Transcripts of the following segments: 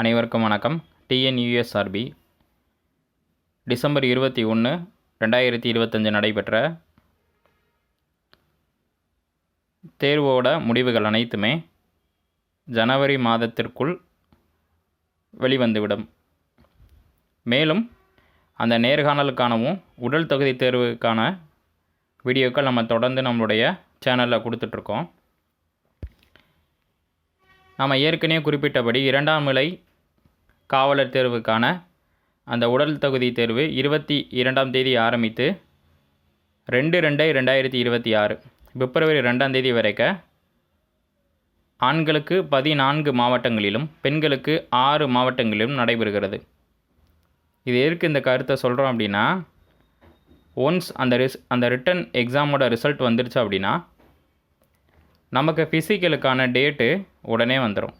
அனைவருக்கும் வணக்கம். TNUSRB December இருபத்தி ஒன்று ரெண்டாயிரத்தி இருபத்தஞ்சு நடைபெற்ற தேர்வோட முடிவுகள் அனைத்துமே ஜனவரி மாதத்திற்குள் வெளிவந்துவிடும். மேலும் அந்த நேர்காணலுக்கானவும் உடல் தகுதி தேர்வுக்கான வீடியோக்கள் நம்ம தொடர்ந்து நம்மளுடைய சேனலில் கொடுத்துட்ருக்கோம். நாம் ஏற்கனவே குறிப்பிட்டபடி இரண்டாம் நிலை காவலர் தேர்வுக்கான அந்த உடல் தகுதி தேர்வு இருபத்தி இரண்டாம் தேதி ஆரம்பித்து ரெண்டு ரெண்டு ரெண்டாயிரத்தி இருபத்தி ஆறு பிப்ரவரி ரெண்டாம் தேதி வரைக்க ஆண்களுக்கு பதினான்கு மாவட்டங்களிலும் பெண்களுக்கு ஆறு மாவட்டங்களிலும் நடைபெறுகிறது. இது எதற்கு இந்த கருத்தை சொல்கிறோம் அப்படின்னா ஒன்ஸ் அந்த ரிஸ் அந்த ரிட்டன் எக்ஸாமோட ரிசல்ட் வந்துருச்சு அப்படின்னா நமக்கு ஃபிசிக்கலுக்கான டேட்டு உடனே வந்துடும்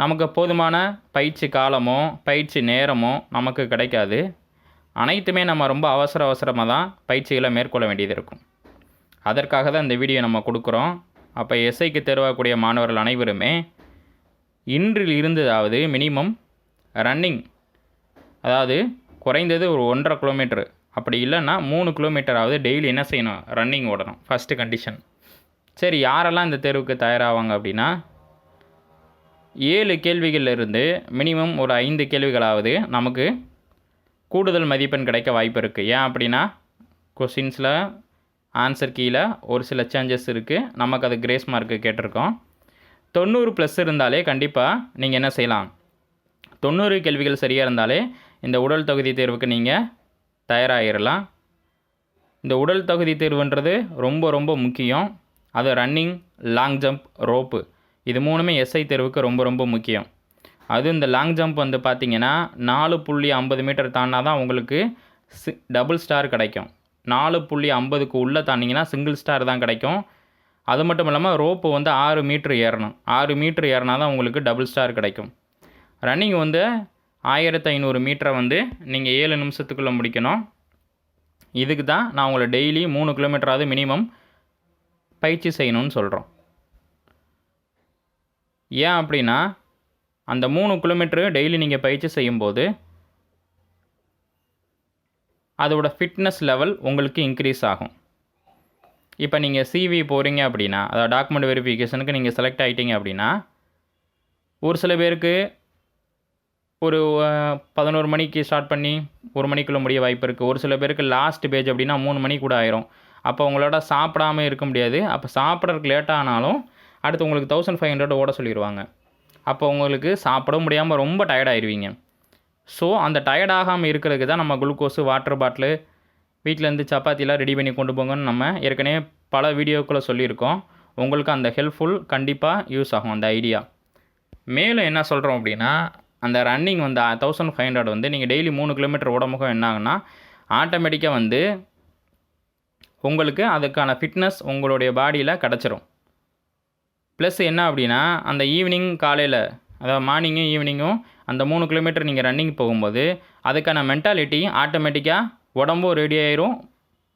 நமக்கு போதுமான பயிற்சி காலமோ பயிற்சி நேரமோ நமக்கு கிடைக்காது. அனைத்துமே நம்ம ரொம்ப அவசர அவசரமாக தான் பயிற்சிகளை மேற்கொள்ள வேண்டியது இருக்கும். அதற்காக தான் இந்த வீடியோ நம்ம கொடுக்குறோம். அப்போ எஸ்ஐக்கு தேர்வாகக்கூடிய மாணவர்கள் அனைவருமே இன்றில் இருந்ததாவது மினிமம் ரன்னிங் அதாவது குறைந்தது ஒரு ஒன்றரை கிலோமீட்டர் அப்படி இல்லைன்னா மூணு கிலோமீட்டராவது டெய்லி என்ன செய்யணும்? ரன்னிங் ஓடணும். ஃபஸ்ட்டு கண்டிஷன் சரி யாரெல்லாம் இந்த தேர்வுக்கு தயாராவாங்க அப்படின்னா ஏழு கேள்விகளிலிருந்து மினிமம் ஒரு ஐந்து கேள்விகளாவது நமக்கு கூடுதல் மதிப்பெண் கிடைக்க வாய்ப்பு இருக்குது ஏன் அப்படின்னா கொஷின்ஸில் ஆன்சர் கீழே ஒரு சில சேஞ்சஸ் இருக்குது நமக்கு அது கிரேஸ் மார்க்கு கேட்டிருக்கோம். தொண்ணூறு ப்ளஸ் இருந்தாலே கண்டிப்பாக நீங்கள் என்ன செய்யலாம்? தொண்ணூறு கேள்விகள் சரியாக இருந்தாலே இந்த உடல் தகுதி தேர்வுக்கு நீங்கள் தயாராகிடலாம் இந்த உடல் தகுதி தேர்வுன்றது ரொம்ப ரொம்ப முக்கியம். அது ரன்னிங் லாங் ஜம்ப் ரோப்பு இது மூணுமே எஸ்ஐ தேர்வுக்கு ரொம்ப ரொம்ப முக்கியம். அதுவும் இந்த லாங் ஜம்ப் வந்து பார்த்திங்கன்னா நாலு புள்ளி ஐம்பது மீட்டர் தாண்டினா தான் உங்களுக்கு சி டபுள் ஸ்டார் கிடைக்கும். நாலு புள்ளி ஐம்பதுக்கு உள்ளே தாண்டிங்கன்னா சிங்கிள் ஸ்டார் தான் கிடைக்கும். அது மட்டும் இல்லாமல் ரோப்பு வந்து ஆறு மீட்ரு ஏறணும். ஆறு மீட்ரு ஏறினா தான் உங்களுக்கு டபுள் ஸ்டார் கிடைக்கும். ரன்னிங் வந்து ஆயிரத்து ஐநூறு மீட்டரை வந்து நீங்கள் ஏழு நிமிஷத்துக்குள்ளே முடிக்கணும். இதுக்கு தான் நான் உங்களை டெய்லி மூணு கிலோமீட்டராவது மினிமம் பயிற்சி செய்யணும்னு சொல்கிறோம் ஏன் அப்படின்னா அந்த மூணு கிலோமீட்டரு டெய்லி நீங்கள் பயிற்சி செய்யும்போது அதோட ஃபிட்னஸ் லெவல் உங்களுக்கு இன்க்ரீஸ் ஆகும். இப்போ நீங்கள் சிவி போகிறீங்க அப்படின்னா அதாவது டாக்குமெண்ட் வெரிஃபிகேஷனுக்கு நீங்கள் செலக்ட் ஆகிட்டீங்க அப்படின்னா ஒரு சில பேருக்கு ஒரு பதினோரு மணிக்கு ஸ்டார்ட் பண்ணி ஒரு மணிக்குள்ளே முடிய வாய்ப்பு இருக்குது ஒரு சில பேருக்கு லாஸ்ட் பேஜ் அப்படின்னா மூணு மணி கூட ஆயிரும். அப்போ உங்களோட சாப்பிடாம இருக்க முடியாது. அப்போ சாப்பிட்றதுக்கு லேட் ஆனாலும் அடுத்து உங்களுக்கு தௌசண்ட் ஃபைவ் ஹண்ட்ரட் ஓட சொல்லிடுவாங்க அப்போ உங்களுக்கு சாப்பிட முடியாமல் ரொம்ப டயர்டாயிடுவீங்க ஸோ அந்த டயர்ட் ஆகாமல் இருக்கிறதுக்கு தான் நம்ம குளுக்கோஸு வாட்டர் பாட்டிலு வீட்டிலேருந்து சப்பாத்திலாம் ரெடி பண்ணி கொண்டு போங்கன்னு நம்ம ஏற்கனவே பல வீடியோக்குள்ளே சொல்லியிருக்கோம். உங்களுக்கு அந்த ஹெல்ப்ஃபுல் கண்டிப்பாக யூஸ் ஆகும் அந்த ஐடியா மேலும் என்ன சொல்கிறோம் அப்படின்னா அந்த ரன்னிங் வந்து தௌசண்ட் ஃபைவ் ஹண்ட்ரட் வந்து நீங்கள் டெய்லி மூணு கிலோமீட்டர் உடம்புக்கும் என்னாகுன்னா ஆட்டோமேட்டிக்காக வந்து உங்களுக்கு அதுக்கான ஃபிட்னஸ் உங்களுடைய பாடியில் கிடச்சிரும். ப்ளஸ் என்ன அப்படின்னா அந்த ஈவினிங் காலையில் அதாவது மார்னிங்கும் ஈவினிங்கும் அந்த மூணு கிலோமீட்டர் நீங்கள் ரன்னிங் போகும்போது அதுக்கான மென்டாலிட்டி ஆட்டோமேட்டிக்காக உடம்பும் ரெடி ஆயிரும்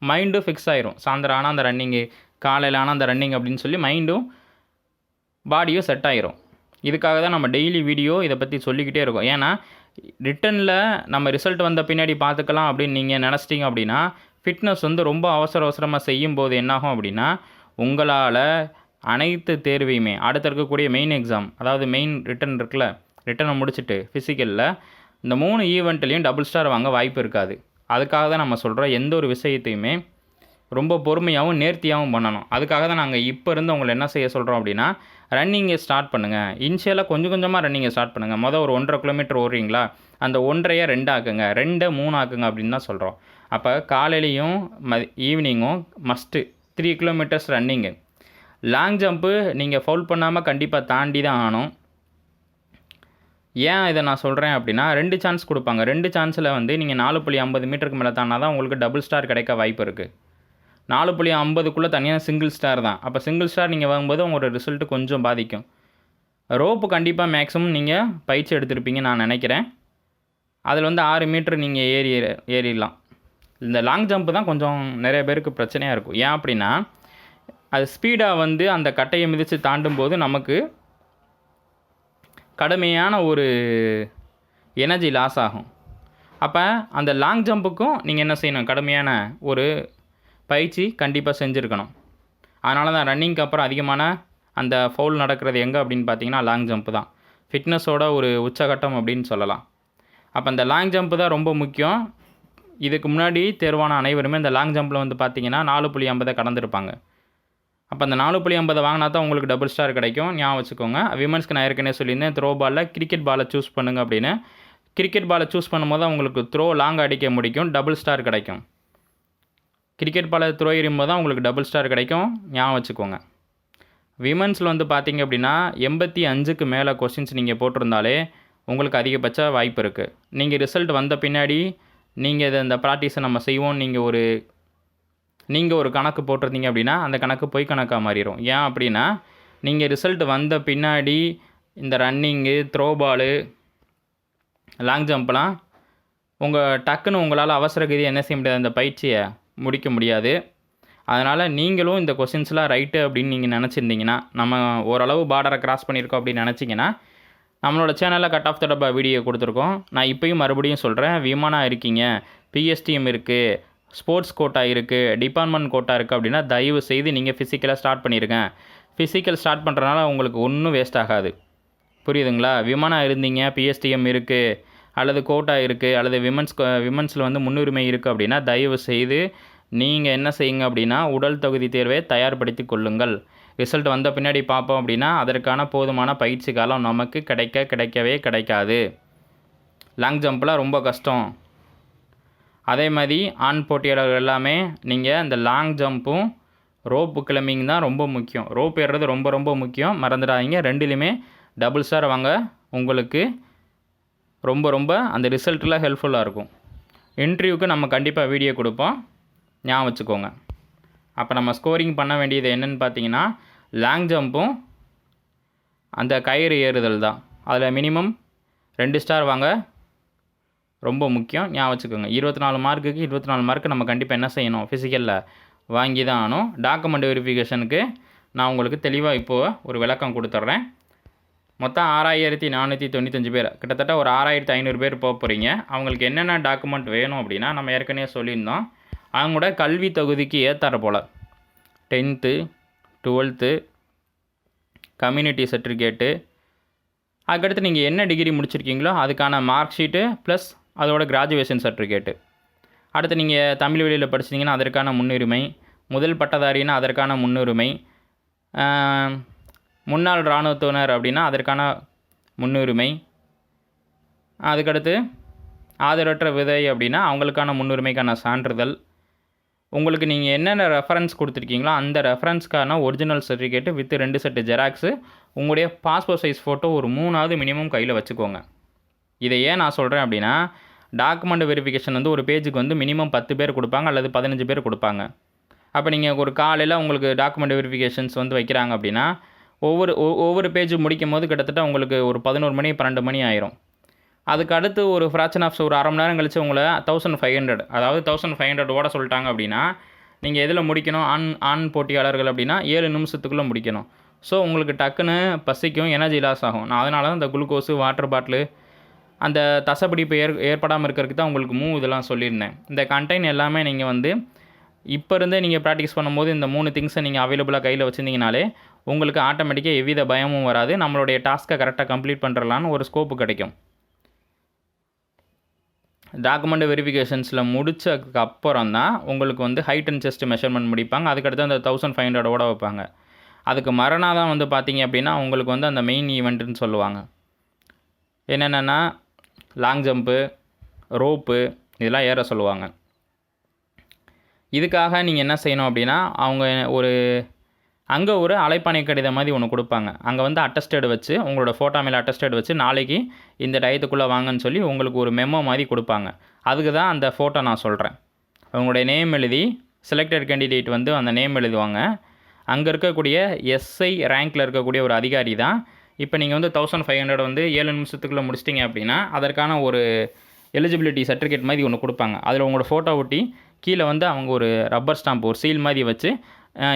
மைண்டும் ஃபிக்ஸ் ஆயிரும். சாயந்தரம் ஆனால் அந்த ரன்னிங்கு காலையில் ஆனால் அந்த ரன்னிங் அப்படின்னு சொல்லி மைண்டும் பாடியும் செட் ஆயிரும். இதுக்காக தான் நம்ம டெய்லி வீடியோ இதை பற்றி சொல்லிக்கிட்டே இருக்கோம். ஏன்னா ரிட்டனில் நம்ம ரிசல்ட் வந்த பின்னாடி பார்த்துக்கலாம் அப்படின்னு நீங்கள் நினச்சிட்டிங்க அப்படின்னா ஃபிட்னஸ் வந்து ரொம்ப அவசர அவசரமாக செய்யும் போது என்னாகும் அப்படின்னா உங்களால் அனைத்து தேர்வையுமே அடுத்து இருக்கக்கூடிய மெயின் எக்ஸாம் அதாவது மெயின் ரிட்டன் இருக்குல்ல ரிட்டனை முடிச்சுட்டு ஃபிசிக்கலில் இந்த மூணு ஈவெண்ட்லேயும் டபுள் ஸ்டார் வாங்க வாய்ப்பு இருக்காது. அதுக்காக தான் நம்ம சொல்கிறோம் எந்த ஒரு விஷயத்தையுமே ரொம்ப பொறுமையாகவும் நேர்த்தியாகவும் பண்ணணும். அதுக்காக தான் நாங்கள் இப்போ இருந்து உங்களை என்ன செய்ய சொல்கிறோம் அப்படின்னா ரன்னிங்கை ஸ்டார்ட் பண்ணுங்கள் இன்ஷியலாக கொஞ்சம் கொஞ்சமாக ரன்னிங்கை ஸ்டார்ட் பண்ணுங்கள் மொதல் ஒரு ஒன்றரை கிலோமீட்டர் ஓடுறீங்களா அந்த ஒன்றையை ரெண்டு ஆக்குங்க. ரெண்டை மூணு ஆக்குங்க அப்படின்னு தான் சொல்கிறோம் அப்போ காலையிலையும் ம ஈவினிங்கும் must three kilometres running long jump நீங்கள் ஃபவுல் பண்ணாமல் கண்டிப்பாக தாண்டி தான் ஆகணும். ஏன் இதை நான் சொல்கிறேன் அப்படின்னா ரெண்டு சான்ஸ் கொடுப்பாங்க. ரெண்டு சான்ஸில் வந்து நீங்கள் நாலு புள்ளி ஐம்பது மீட்டருக்கு மேலே தானா தான் உங்களுக்கு டபுள் ஸ்டார் கிடைக்க வாய்ப்பு இருக்குது நாலு புள்ளி ஐம்பதுக்குள்ளே தனியாக சிங்கிள் ஸ்டார் தான். அப்போ சிங்கிள் ஸ்டார் நீங்கள் வாங்கும்போது உங்களோட ரிசல்ட்டு கொஞ்சம் பாதிக்கும். ரோப்பு கண்டிப்பாக மேக்ஸிமம் நீங்கள் பயிற்சி எடுத்திருப்பீங்க நான் நினைக்கிறேன். அதில் வந்து ஆறு மீட்ரு நீங்கள் ஏறி ஏறிடலாம். இந்த லாங் ஜம்ப்பு தான் கொஞ்சம் நிறைய பேருக்கு பிரச்சனையாக இருக்கும். ஏன் அப்படின்னா அது ஸ்பீடாக வந்து அந்த கட்டையை மிதித்து தாண்டும் போது நமக்கு கடுமையான ஒரு எனர்ஜி லாஸ் ஆகும். அப்போ அந்த லாங் ஜம்புக்கும் நீங்கள் என்ன செய்யணும்? கடுமையான ஒரு பயிற்சி கண்டிப்பாக செஞ்சுருக்கணும். அதனால தான் ரன்னிங்க்கு அப்புறம் அதிகமான அந்த ஃபவுல் நடக்கிறது எங்கே அப்படின்னு பார்த்தீங்கன்னா லாங் ஜம்ப் தான். ஃபிட்னஸோட ஒரு உச்சகட்டம் அப்படின்னு சொல்லலாம். அப்போ அந்த லாங் ஜம்ப்பு தான் ரொம்ப முக்கியம். இதுக்கு முன்னாடி தேர்வான அனைவருமே இந்த லாங் ஜம்ப்பில் வந்து பார்த்தீங்கன்னா நாலு புள்ளி ஐம்பதை கடந்திருப்பாங்க. அப்போ அந்த நாலு புள்ளி ஐம்பது வாங்கினா தான் உங்களுக்கு டபுள் ஸ்டார் கிடைக்கும். ஞாபகம் வச்சுக்கோங்க. விமன்ஸ்க்கு நான் ஏற்கனவே சொல்லியிருந்தேன் த்ரோ பாலில் கிரிக்கெட் பாலை சூஸ் பண்ணுங்க அப்படின்னு. கிரிக்கெட் பாலை சூஸ் பண்ணும்போது தான் உங்களுக்கு த்ரோ லாங் அடிக்க முடிக்கும் டபுள் ஸ்டார் கிடைக்கும். கிரிக்கெட் பாலை த்ரோ எறியும்போது தான் உங்களுக்கு டபுள் ஸ்டார் கிடைக்கும். ஞாபகம் வச்சுக்கோங்க. விமன்ஸில் வந்து பார்த்தீங்க அப்படின்னா எண்பத்தி அஞ்சுக்கு மேலே கொஸ்டின்ஸ் நீங்கள் போட்டிருந்தாலே உங்களுக்கு அதிகபட்ச வாய்ப்பு இருக்குது நீங்கள் ரிசல்ட் வந்த பின்னாடி நீங்கள் இதை இந்த ப்ராக்டிஸை நம்ம செய்வோம் நீங்கள் ஒரு நீங்கள் ஒரு கணக்கு போட்டிருந்தீங்க அப்படின்னா அந்த கணக்கு பொய் கணக்காக மாறிடும் ஏன் அப்படின்னா நீங்கள் ரிசல்ட் வந்த பின்னாடி இந்த ரன்னிங்கு த்ரோ பாலு லாங் ஜம்ப்லாம் உங்கள் டக்குன்னு உங்களால் அவசர கதி என்ன செய்ய முடியாது. அந்த பயிற்சியை முடிக்க முடியாது. அதனால் நீங்களும் இந்த கொஷின்ஸ்லாம் ரைட்டு அப்படின்னு நீங்கள் நினச்சிருந்தீங்கன்னா நம்ம ஓரளவு பார்டரை கிராஸ் பண்ணியிருக்கோம் அப்படின்னு நினச்சிங்கன்னா நம்மளோட சேனலில் கட் ஆஃப் த வீடியோ கொடுத்துருக்கோம். நான் இப்போயும் மறுபடியும் சொல்கிறேன் விமானம் இருக்கீங்க. பிஎஸ்டிஎம் இருக்குது ஸ்போர்ட்ஸ் கோட்டா இருக்குது டிபார்ட்மெண்ட் கோட்டா இருக்குது அப்படின்னா தயவு செய்து நீங்கள் ஃபிசிக்கலாக ஸ்டார்ட் பண்ணியிருக்கேன் ஃபிசிக்கல் ஸ்டார்ட் பண்ணுறதுனால உங்களுக்கு ஒன்றும் வேஸ்ட் ஆகாது. புரியுதுங்களா? விமானம் இருந்தீங்க பிஎஸ்டிஎம் இருக்குது அல்லது கோட்டா இருக்குது அல்லது விமன்ஸ் விமன்ஸில் வந்து முன்னுரிமை இருக்குது அப்படின்னா தயவு செய்து நீங்கள் என்ன செய்யுங்க அப்படின்னா உடல் தகுதி தேர்வை தயார்படுத்தி கொள்ளுங்கள். ரிசல்ட் வந்த பின்னாடி பார்ப்போம் அப்படின்னா அதற்கான போதுமான பயிற்சி காலம் நமக்கு கிடைக்க கிடைக்கவே கிடைக்காது. லாங் ஜம்ப்லாம் ரொம்ப கஷ்டம். அதே மாதிரி ஆண் போட்டியாளர்கள் எல்லாமே நீங்கள் இந்த லாங் ஜம்ப்பும் ரோப்பு கிளம்பிங் தான் ரொம்ப முக்கியம். ரோப் ஏறுறது ரொம்ப ரொம்ப முக்கியம். மறந்துடாதீங்க. ரெண்டுலேயுமே டபுள் ஸ்டார் வாங்க உங்களுக்கு ரொம்ப ரொம்ப அந்த ரிசல்ட்டில் ஹெல்ப்ஃபுல்லாக இருக்கும். இன்டர்வியூக்கு நம்ம கண்டிப்பாக வீடியோ கொடுப்போம். ஞாபகம் வச்சுக்கோங்க. அப்போ நம்ம ஸ்கோரிங் பண்ண வேண்டியது என்னென்னு பார்த்தீங்கன்னா லாங் ஜம்ப்பும் அந்த கயிறு ஏறுதல் தான். அதில் மினிமம் ரெண்டு ஸ்டார் வாங்க. ரொம்ப முக்கியம். ஞாபகம் வச்சுக்கோங்க. இருபத்தி நாலு மார்க்குக்கு இருபத்தி நாலு மார்க்கு நம்ம கண்டிப்பாக என்ன செய்யணும்? ஃபிசிக்கலில் வாங்கி தான் ஆகணும். டாக்குமெண்ட் வெரிஃபிகேஷனுக்கு நான் உங்களுக்கு தெளிவாக இப்போது ஒரு விளக்கம் கொடுத்துட்றேன். மொத்தம் ஆறாயிரத்தி நானூற்றி தொண்ணூத்தஞ்சு பேர். கிட்டத்தட்ட ஒரு ஆறாயிரத்தி ஐநூறு பேர் போக போகிறீங்க அவங்களுக்கு என்னென்ன டாக்குமெண்ட் வேணும் அப்படின்னா நம்ம ஏற்கனவே சொல்லியிருந்தோம். அவங்களோட கல்வி தொகுதிக்கு ஏற்றாற போல். டென்த்து டுவெல்த்து கம்யூனிட்டி சர்டிஃபிகேட்டு அதுக்கடுத்து நீங்கள் என்ன டிகிரி முடிச்சிருக்கீங்களோ அதுக்கான மார்க் ஷீட்டு ப்ளஸ் அதோட கிராஜுவேஷன் சர்டிஃபிகேட்டு அடுத்து நீங்கள் தமிழ் வழியில் படிச்சிங்கன்னா அதற்கான முன்னுரிமை. முதல் பட்டதாரின்னா அதற்கான முன்னுரிமை. முன்னாள் இராணுவத்தினர் அப்படின்னா அதற்கான முன்னுரிமை. அதுக்கடுத்து ஆதரவற்ற விதை அப்படின்னா அவங்களுக்கான முன்னுரிமைக்கான சான்றிதழ். உங்களுக்கு நீங்கள் என்னென்ன ரெஃபரன்ஸ் கொடுத்துருக்கீங்களோ அந்த ரெஃபரன்ஸ்க்கான ஒரிஜினல் சர்டிஃபிகேட்டு வித் ரெண்டு செட்டு ஜெராக்ஸு உங்களுடைய பாஸ்போர்ட் சைஸ் ஃபோட்டோ ஒரு மூணாவது மினிமம் கையில் வச்சுக்கோங்க. இதை ஏன் நான் சொல்கிறேன் அப்படின்னா டாக்குமெண்ட் வெரிஃபிகேஷன் வந்து ஒரு பேஜுக்கு வந்து மினிமம் பத்து பேர் கொடுப்பாங்க அல்லது பதினஞ்சு பேர் கொடுப்பாங்க. அப்போ நீங்கள் ஒரு காலையில் உங்களுக்கு டாக்குமெண்ட் வெரிஃபிகேஷன்ஸ் வந்து வைக்கிறாங்க அப்படின்னா ஒவ்வொரு ஒ- ஒவ்வொரு பேஜ் முடிக்கும் போது கிட்டத்தட்ட உங்களுக்கு ஒரு பதினோரு மணி பன்னெண்டு மணி ஆயிரும். அதுக்கு அடுத்து ஒரு ஃப்ராக்ஷன் ஆஃப் ஒரு அரை மணி நேரம் கழிச்சு உங்களை தௌசண்ட் ஃபைவ் ஹண்ட்ரட் அதாவது தௌசண்ட் ஃபைவ் ஹண்ட்ரட் ஓட சொல்லிட்டாங்க அப்படின்னா நீங்கள் எதில் முடிக்கணும்? ஆண் ஆண் போட்டியாளர்கள் அப்படின்னா ஏழு நிமிஷத்துக்குள்ளே முடிக்கணும். ஸோ உங்களுக்கு டக்குன்னு பசிக்கும் எனர்ஜி லாஸ் ஆகும். நான் அதனால தான் இந்த குளுக்கோஸு வாட்டர் பாட்டிலு அந்த தசைப்பிடிப்பு ஏற் ஏற்படாமல் இருக்கிறதுக்கு தான் உங்களுக்கு மூவ் இதெல்லாம் சொல்லியிருந்தேன். இந்த கண்டெய்ன் எல்லாமே நீங்கள் வந்து இப்போ இருந்தே நீங்கள் ப்ராக்டிஸ் பண்ணும்போது இந்த மூணு திங்ஸை நீங்கள் அவைலபிளாக கையில் வச்சுருந்தீங்கனாலே உங்களுக்கு ஆட்டோமேட்டிக்காக எவ்வித பயமும் வராது. நம்மளுடைய டாஸ்க்கை கரெக்டாக கம்ப்ளீட் பண்ணுறலான்னு ஒரு ஸ்கோப்பு கிடைக்கும். டாக்குமெண்ட் வெரிஃபிகேஷன்ஸில் முடிச்சதுக்கு அப்புறம் தான் உங்களுக்கு வந்து ஹைட் அண்ட் செஸ்ட் மெஷர்மெண்ட் முடிப்பாங்க. அதுக்கடுத்து அந்த தௌசண்ட் ஃபைவ் ஹண்ட்ரடோட வைப்பாங்க. அதுக்கு மறுநாள் தான் வந்து பார்த்தீங்க அப்படின்னா உங்களுக்கு வந்து அந்த மெயின் ஈவெண்ட்டுன்னு சொல்லுவாங்க. என்னென்னா லாங் ஜம்ப்பு ரோப்பு இதெல்லாம் ஏற சொல்லுவாங்க. இதுக்காக நீங்கள் என்ன செய்யணும் அப்படின்னா அவங்க ஒரு அங்கே ஒரு அழைப்பாணை கடிதம் மாதிரி ஒன்று கொடுப்பாங்க. அங்கே வந்து அட்டஸ்டேடு வச்சு உங்களோட ஃபோட்டோ மேலே அட்டஸ்டேடு வச்சு நாளைக்கு இந்த டயத்துக்குள்ளே வாங்கன்னு சொல்லி உங்களுக்கு ஒரு மெமோ மாதிரி கொடுப்பாங்க. அதுக்கு தான் அந்த ஃபோட்டோ நான் சொல்கிறேன் உங்களுடைய நேம் எழுதி செலக்டட் கேண்டிடேட் வந்து அந்த நேம் எழுதுவாங்க. அங்கே இருக்கக்கூடிய எஸ்ஐ ரேங்கில் இருக்கக்கூடிய ஒரு அதிகாரி தான் இப்போ நீங்கள் வந்து தௌசண்ட் ஃபைவ் ஹண்ட்ரட் வந்து ஏழு நிமிஷத்துக்குள்ளே முடிச்சிட்டிங்க அப்படின்னா அதற்கான ஒரு எலிஜிபிலிட்டி சர்டிஃபிகேட் மாதிரி ஒன்று கொடுப்பாங்க. அதில் உங்களோட ஃபோட்டோ ஒட்டி கீழே வந்து அவங்க ஒரு ரப்பர் ஸ்டாம்ப் ஒரு சீல் மாதிரி வச்சு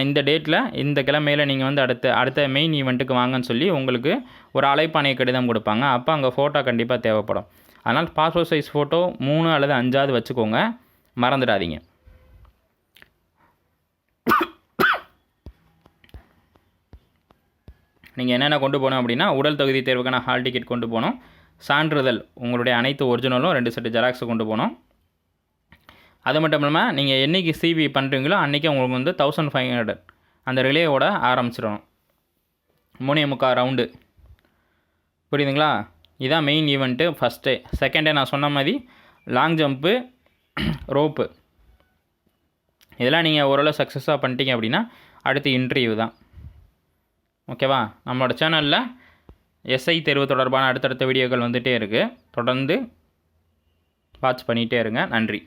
இந்த டேட்டில் இந்த கிழமையில் நீங்கள் வந்து அடுத்த அடுத்த மெயின் ஈவெண்ட்டுக்கு வாங்கன்னு சொல்லி உங்களுக்கு ஒரு அலைப்பானை கடிதம் கொடுப்பாங்க. அப்போ அங்கே ஃபோட்டோ கண்டிப்பாக தேவைப்படும். அதனால் பாஸ்போர்ட் சைஸ் ஃபோட்டோ மூணு அல்லது அஞ்சாவது வச்சுக்கோங்க. மறந்துடாதீங்க. நீங்கள் என்னென்ன கொண்டு போகணும் அப்படின்னா உடல் தகுதி தேர்வுக்கான ஹால் டிக்கெட் கொண்டு போகணும் சான்றிதழ் உங்களுடைய அனைத்து ஒரிஜினலும் ரெண்டு செட்டு ஜெராக்ஸ் கொண்டு போகணும் அது மட்டும் இல்லாமல் நீங்கள் என்னைக்கு சிவி பண்ணுறீங்களோ அன்றைக்கி உங்களுக்கு வந்து தௌசண்ட் ஃபைவ் ஹண்ட்ரட் அந்த ரிலேவோட ஆரம்பிச்சிடணும். மூணே முக்கால் ரவுண்டு புரியுதுங்களா? இதான் மெயின் ஈவெண்ட்டு ஃபஸ்ட்டு செகண்டே நான் சொன்ன மாதிரி லாங் ஜம்ப்பு ரோப்பு இதெல்லாம் நீங்கள் ஓரளவு சக்ஸஸாக பண்ணிட்டீங்க அப்படின்னா அடுத்து இன்டர்வியூ தான். ஓகேவா? நம்மளோட சேனலில் எஸ்ஐ தேர்வு தொடர்பான அடுத்தடுத்த வீடியோக்கள் வந்துகிட்டே இருக்குது தொடர்ந்து வாட்ச் பண்ணிகிட்டே இருங்க. நன்றி.